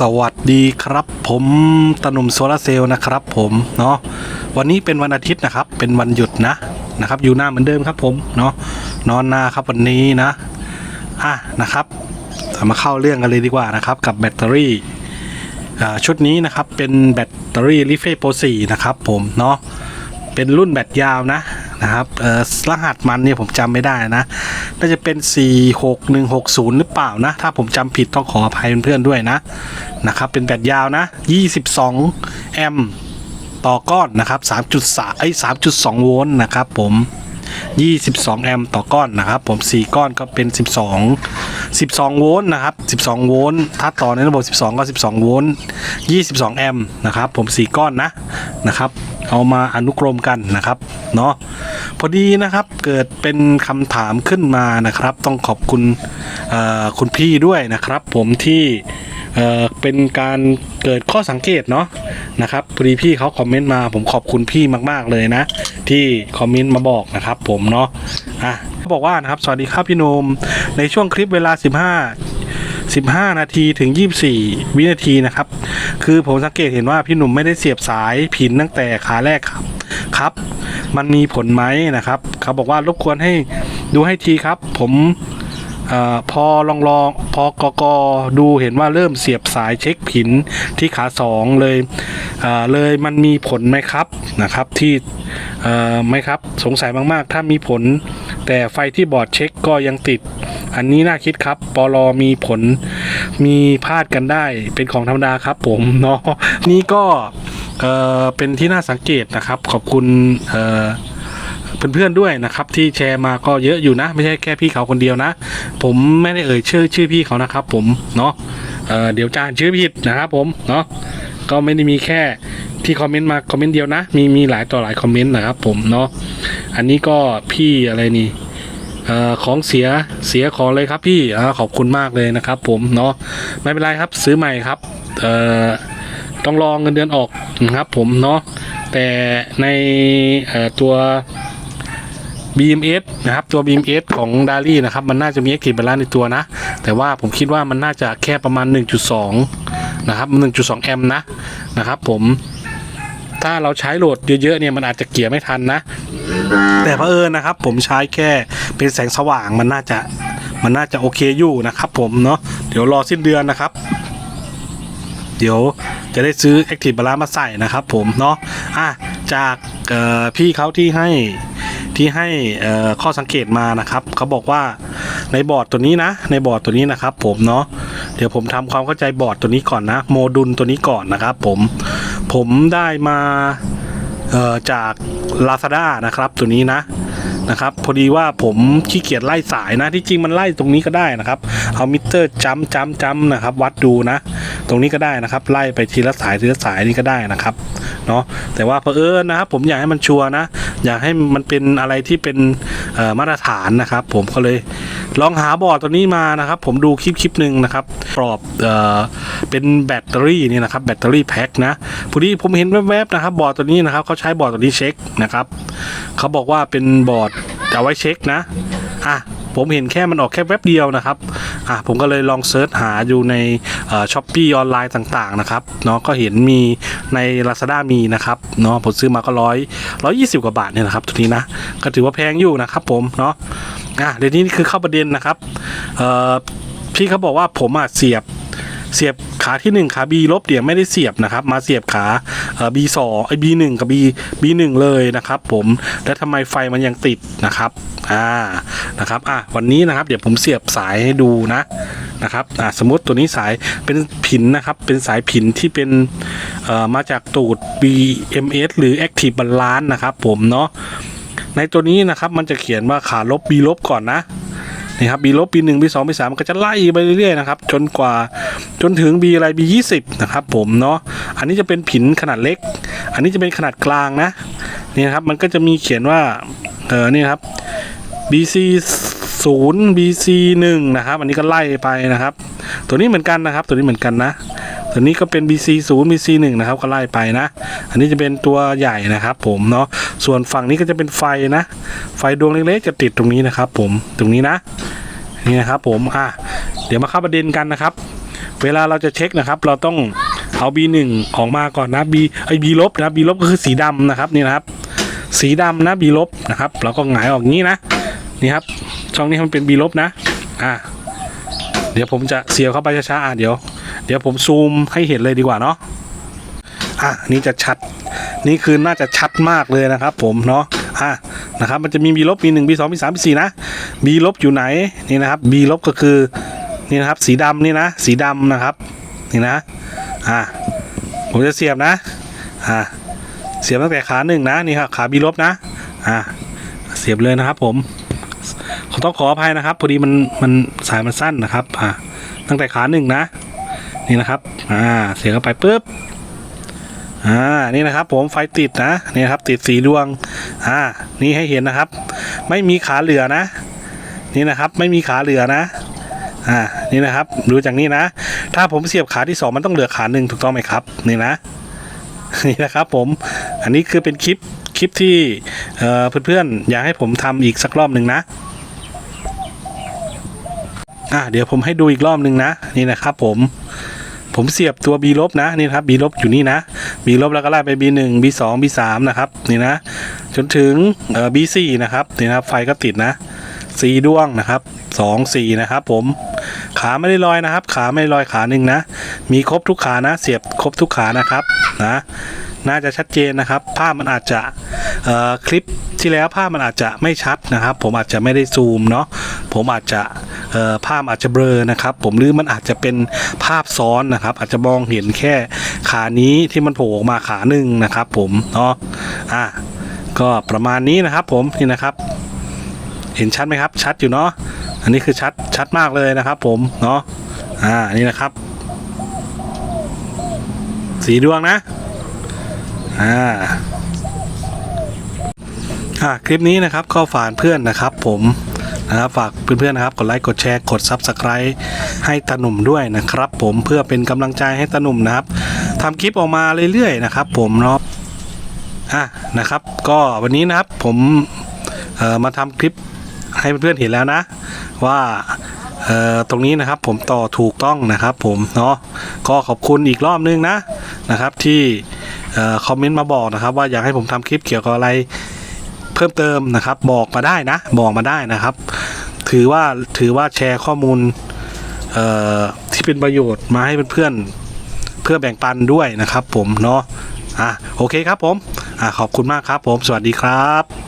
สวัสดีครับ ผมตนุ่มโซลาร์เซลล์นะครับ ผมเนาะวันนี้เป็นวันอาทิตย์นะครับ เป็นวันหยุดนะนะครับอยู่หน้าเหมือนเดิมครับ ผมเนาะนอนหน้าครับวันนี้นะอะนะครับามาเข้าเรื่องกันเลยดีกว่านะครับ กับแบตเตอรี่ชุดนี้นะครับเป็นแบตเตอรี่ลิเฟโป4นะครับ ผมเนาะเป็นรุ่นแบตยาวนะ นะครับรหัสมันเนี่ยผมจำไม่ได้นะน่าจะเป็น 46160 หรือเปล่านะ ถ้าผมจำผิดต้องขออภัยเพื่อนๆด้วยนะนะครับเป็นแบตยาวนะ 22 แอมป์ต่อก้อนนะครับ3.3ไอ้3.2 โวลต์นะครับผม22 แอมป์ต่อก้อนนะครับ ผม 4 ก้อนก็เป็น 12 12 โวลต์นะครับ 12 โวลต์ถ้าต่อในระบบ 12 ก็ 12 โวลต์22 แอมป์นะครับ ผม 4 ก้อนนะนะครับ เอามาอนุกรมกันนะครับเนาะพอดีนะครับเกิดเป็นคำถามขึ้นมานะครับ ต้องขอบคุณคุณพี่ด้วยนะครับ ผมที่เเป็นการเกิดข้อสังเกตเนาะนะครับพอดีพี่เขาคอมเมนต์มา ผมขอบคุณพี่มาก ๆเลยนะ ที่คอมเมนต์มาบอกนะครับ ผมเนาะอะเขาบอกว่านะครับสวัสดีครับพี่นมในช่วงคลิปเวลา 15 15 นาทีถึง 24 วินาทีนะครับ คือผมสังเกตเห็นว่าพี่หนุ่มไม่ได้เสียบสายผินตั้งแต่ขาแรกครับครับ มันมีผลไหมนะครับ เขาบอกว่ารบกวนให้ดูให้ทีครับ ผมออพอลองลองพอกกดูเห็นว่าเริ่มเสียบสายเช็คผินที่ขาสองเลยเเลยมันมีผลไหมครับนะครับที่เอ่อไหมครับสงสัยมากๆ ถ้ามีผล แต่ไฟที่บอร์ดเช็คก็ยังติด อันนี้น่าคิดครับปลอมีผลมีพลาดกันได้เป็นของธรรมดาครับผมเนาะนี่ก็เออเป็นที่น่าสังเกตนะครับ ขอบคุณเออเพื่อนๆด้วยนะครับ ที่แชร์มาก็เยอะอยู่นะ ไม่ใช่แค่พี่เขาคนเดียวนะ ผมไม่ได้เอ่ยชื่อชื่อพี่เขานะครับ ผมเนาะเเดี๋ยวจานชื่อผิดนะครับ ผมเนาะก็ไม่ได้มีแค่ ที่คอมเมนต์มาคอมเมนต์เดียวนะมีมีหลายต่อหลายคอมเมนต์นะครับผมเนาะอันนี้ก็พี่อะไรนี่เอ่อของเสียเสียของเลยครับพี่อขอบคุณมากเลยนะครับ ผมเนาะไม่เป็นไรครับซื้อใหม่ครับเอ่อต้องรองเงินเดือนออกนะครับ ผมเนาะแต่ในเอ่อตัว BMS นะครับตัว BMS ของดารี่นะครับมันน่าจะมี Active Balance ในตัวนะ แต่ว่าผมคิดว่ามันน่าจะแค่ประมาณ 1.2 นะครับ 1.2 แอมป์นะนะครับผม ถ้าเราใช้โหลดเยอะๆเนี่ยมันอาจจะเกี่ยร์ไม่ทันนะ แต่เพอเอิญนะครับ ผมใช้แค่เป็นแสงสว่างมันน่าจะมันน่าจะโอเคอยู่นะครับผมเนาะเดี๋ยวรอสิ้นเดือนนะครับ เดี๋ยวจะได้ซื้อ Active Balance มาใส่นะครับผมเนาะอะจากพี่เขาที่ให้ที่ให้ข้อสังเกตมานะครับเขาบอกว่าในบอร์ดตัวนี้นะ ในบอร์ดตัวนี้นะครับ ผมเนาะเดี๋ยวผมทำความเข้าใจบอร์ดตัวนี้ก่อนนะ โมดูลตัวนี้ก่อนนะครับ ผม ผมได้มาจาก Lazada นะครับตัวนี้นะนะครับพอดีว่าผมขี้เกียจไล่สายนะที่จริงมันไล่ตรงนี้ก็ได้นะครับ เอามิเตอร์จัมจัมจัมนะครับ วัดดูนะ ตรงนี้ก็ได้นะครับ ไล่ไปทีละสายทีละสายนี่ก็ได้นะครับเนาะแต่ว่าเพอเอิญนะครับ ผมอยากให้มันชัวร์นะ อยากให้มันเป็นอะไรที่เป็นมาตรฐานนะครับ ผมก็เลย ลองหาบอร์ดตัวนี้มานะครับ ผมดูคลิปคลิปหนึ่งนะครับปลอบเอ่อเป็นแบตเตอรี่นี่นะครับแบตเตอรี่แพ็คนะพอดีผมเห็นแวบๆนะครับ บอร์ดตัวนี้นะครับเขาใช้บอร์ดตัวนี้เช็คนะครับเขาบอกว่าเป็นบอร์ดจะไว้เช็คนะอะ ผมเห็นแค่มันออกแค่แวบเดียวนะครับอะผมก็เลยลองเซิร์ชหาอยู่ในช้อปปี้ออนไลน์ต่างๆนะครับเนาะก็เห็นมีใน Lazada มีนะครับเนาะผมซื้อมาก็ร้อยร้อยยี่สิบกว่าบาทเนี่ยนะครับตัวนี้นะก็ถือว่าแพงอยู่นะครับผมเนาะอะเดี๋ยวนี้นี่คือเข้าประเด็นนะครับพี่เขาบอกว่าผมอะเสียบ เสียบขาที่ 1 ขา B ลบเดี๋ยวไม่ได้เสียบนะครับ มาเสียบขาเอ่อ B สองไอ้ B หนึ่งกับ B B หนึ่งเลยนะครับผมแล้วทำไมไฟมันยังติดนะครับอ่านะครับอะวันนี้นะครับเดี๋ยวผมเสียบสายให้ดูนะนะครับอ่าสมมติตัวนี้สายเป็นผินนะครับ เป็นสายผินที่เป็นเอ่อมาจากตูด BMS หรือ Active Balance นะครับผมเนาะในตัวนี้นะครับมันจะเขียนว่าขาลบ B ลบก่อนนะ นี่ครับ B ลบ B หนึ่ง B สอง B สามมันก็จะไล่ไปเรื่อยๆนะครับจนกว่าจนถึง B อะไร B ยี่สิบนะครับผมเนาะอันนี้จะเป็นผินขนาดเล็ก อันนี้จะเป็นขนาดกลางนะนี่ครับมันก็จะมีเขียนว่าเออนี่ครับ BC ศูนย์ BC หนึ่งนะครับ อันนี้ก็ไล่ไปนะครับ ตัวนี้เหมือนกันนะครับ ตัวนี้เหมือนกันนะ ตัวนี้ก็เป็น BC ศูนย์ BC หนึ่งนะครับก็ไล่ไปนะ อันนี้จะเป็นตัวใหญ่นะครับ ผมเนาะส่วนฝั่งนี้ก็จะเป็นไฟนะ ไฟดวงเล็กๆจะติดตรงนี้นะครับ ผมตรงนี้นะนี่นะครับ ผมอะเดี๋ยวมาเข้าประเด็นกันนะครับ เวลาเราจะเช็คนะครับ เราต้องเอา B1 ออกมาก่อนนะ B ไอ้ B ลบนะ B ลบก็คือสีดำนะครับนี่นะครับ สีดำนะ B ลบนะครับเราก็หงายออกงี้นะนี่ครับช่องนี้มันเป็น B ลบนะอ่าเดี๋ยวผมจะเสียบเข้าไปช้าๆอะเดี๋ยว เดี๋ยวผมซูมให้เห็นเลยดีกว่าเนาะอะนี่จะชัดนี่คือน่าจะชัดมากเลยนะครับ ผมเนาะอะนะครับมันจะมี B ลบ B หนึ่ง B สอง B สาม B สี่นะ B ลบอยู่ไหนนี่นะครับ B ลบก็คือนี่นะครับ สีดำนี่นะสีดำนะครับนี่นะอะผมจะเสียบนะอะเสียบตั้งแต่ขาหนึ่งนะนี่ครับขา B ลบนะอะเสียบเลยนะครับ ผมขอต้องขออภัยนะครับ พอดีมันมันสายมันสั้นนะครับอะตั้งแต่ขาหนึ่งนะ นี่นะครับ อ่า เสียบเข้าไปปุ๊บ อ่า นี่นะครับ ผมไฟติดนะ นี่นครับ ติดสีดวง อ่า นี่ให้เห็นนะครับ ไม่มีขาเหลือนะ นี่นะครับ ไม่มีขาเหลือนะ อ่า นี่นะครับ ดูจากนี้นะ ถ้าผมเสียบขาที่สองมันต้องเหลือขาหนึ่งถูกต้องไหมครับ นี่นะ นี่นะครับผม อันนี้คือเป็นคลิป คลิปที่เพื่อนๆ อยากให้ผมทำอีกสักรอบหนึ่งนะอะเดี๋ยวผมให้ดูอีกรอบหนึ่งนะ นี่นะครับผม ผมเสียบตัว B ลบนะนี่นะครับ B ลบอยู่นี่นะ B ลบแล้วก็ไล่ไป B 1 B 2 B 3นะครับนี่นะ จนถึงเอ่อ B 4นะครับนี่นะครับไฟก็ติดนะสีดวงนะครับสองสีนะครับ ผมขาไม่ได้ลอยนะครับ ขาไม่ได้ลอยขาหนึ่งนะ มีครบทุกขานะ เสียบครบทุกขานะครับนะน่าจะชัดเจนนะครับ ภาพมันอาจจะคลิปที่แล้วภาพมันอาจจะไม่ชัดนะครับ ผมอาจจะไม่ได้ซูมเนาะผมอาจจะ ภาพอาจจะเบลอนะครับ ผมหรือมันอาจจะเป็นภาพซ้อนนะครับ อาจจะมองเห็นแค่ขานี้ที่มันโผล่ออกมาขาหนึ่งนะครับ ผมเนาะอะก็ประมาณนี้นะครับ ผมนี่นะครับ เห็นชัดไหมครับ ชัดอยู่เนาะอันนี้คือชัดชัดมากเลยนะครับ ผมเนาะอ่านี่นะครับ สีดวงนะอ่าอ่าคลิปนี้นะครับก็ฝากเพื่อนนะครับผม นะครับฝากเพื่อนๆนะครับกดไลค์กดแชร์กด Subscribe ให้ตาหนุ่มด้วยนะครับ ผมเพื่อเป็นกำลังใจให้ตาหนุ่มนะครับทำคลิปออกมาเรื่อยๆนะครับ ผมเนาะอะนะครับ ก็วันนี้นะครับผมมาทำคลิปให้เพื่อนๆเห็นแล้วนะ ว่าเอ่อตรงนี้นะครับผมต่อถูกต้องนะครับ ผมเนาะก็ขอบคุณอีกรอบนึงนะนะครับที่คอมเมนต์มาบอกนะครับ ว่าอยากให้ผมทำคลิปเกี่ยวกับอะไร เพิ่มเติมนะครับ บอกมาได้นะ บอกมาได้นะครับ ถือว่าถือว่าแชร์ข้อมูลที่เป็นประโยชน์มาให้เพื่อนๆเพื่อแบ่งปันด้วยนะครับ ผมเนาะอะโอเคครับผมอะขอบคุณมากครับผม สวัสดีครับ